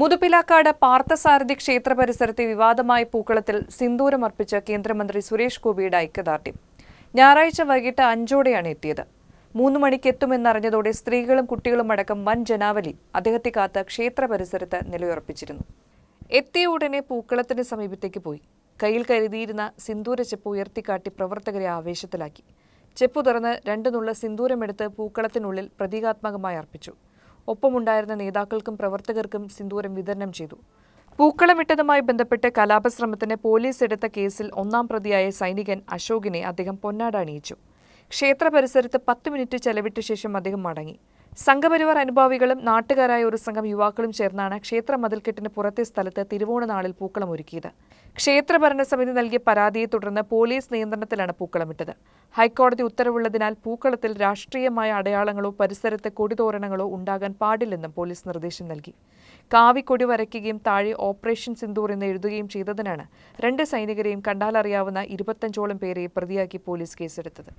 മുതുപ്പിലാക്കാട് പാർത്ഥസാരഥി ക്ഷേത്ര പരിസരത്തെ വിവാദമായ പൂക്കളത്തിൽ സിന്ദൂരമർപ്പിച്ച കേന്ദ്രമന്ത്രി സുരേഷ് ഗോപിയുടെ ഐക്യദാർഢ്യം. ഞായറാഴ്ച വൈകിട്ട് അഞ്ചോടെയാണ് എത്തിയത്. മൂന്ന് മണിക്ക് എത്തുമെന്നറിഞ്ഞതോടെ സ്ത്രീകളും കുട്ടികളും അടക്കം വൻ ജനാവലി അദ്ദേഹത്തെ കാത്ത് ക്ഷേത്ര പരിസരത്ത് നിലയുറപ്പിച്ചിരുന്നു. എത്തിയ ഉടനെ പൂക്കളത്തിന് സമീപത്തേക്ക് പോയി. കയ്യിൽ കരുതിയിരുന്ന സിന്ദൂര ചെപ്പ് ഉയർത്തിക്കാട്ടി പ്രവർത്തകരെ ആവേശത്തിലാക്കി. ചെപ്പു തുറന്ന് രണ്ടു നുള്ള സിന്ദൂരമെടുത്ത് പൂക്കളത്തിനുള്ളിൽ പ്രതീകാത്മകമായി അർപ്പിച്ചു. ഒപ്പമുണ്ടായിരുന്ന നേതാക്കൾക്കും പ്രവർത്തകർക്കും സിന്ദൂരം വിതരണം ചെയ്തു. പൂക്കളമിട്ടതുമായി ബന്ധപ്പെട്ട് കലാപശ്രമത്തിന് പോലീസ് എടുത്ത കേസിൽ ഒന്നാം പ്രതിയായ സൈനികൻ അശോകിനെ അദ്ദേഹം പൊന്നാട അണിയിച്ചു. ക്ഷേത്ര പരിസരത്ത് പത്ത് മിനിറ്റ് ചെലവിട്ട ശേഷം അദ്ദേഹം മടങ്ങി. സംഘപരിവാർ അനുഭാവികളും നാട്ടുകാരായ ഒരു സംഘം യുവാക്കളും ചേർന്നാണ് ക്ഷേത്ര മതിൽക്കെട്ടിന് പുറത്തെ സ്ഥലത്ത് തിരുവോണനാളിൽ പൂക്കളം ഒരുക്കിയത് ക്ഷേത്ര ഭരണസമിതി നൽകിയ പരാതിയെ തുടർന്ന് പോലീസ് നിയന്ത്രണത്തിലാണ് പൂക്കളമിട്ടത്. ഹൈക്കോടതി ഉത്തരവുള്ളതിനാൽ പൂക്കളത്തിൽ രാഷ്ട്രീയമായ അടയാളങ്ങളോ പരിസരത്ത് കൊടിതോരണങ്ങളോ ഉണ്ടാകാൻ പാടില്ലെന്നും പോലീസ് നിർദ്ദേശം നൽകി. കാവിക്കൊടി വരയ്ക്കുകയും താഴെ ഓപ്പറേഷൻ സിന്ദൂർ എന്ന് എഴുതുകയും ചെയ്തതിനാണ് രണ്ട് സൈനികരെയും കണ്ടാലറിയാവുന്ന ഇരുപത്തഞ്ചോളം പേരെ പ്രതിയാക്കി പോലീസ് കേസെടുത്തത്.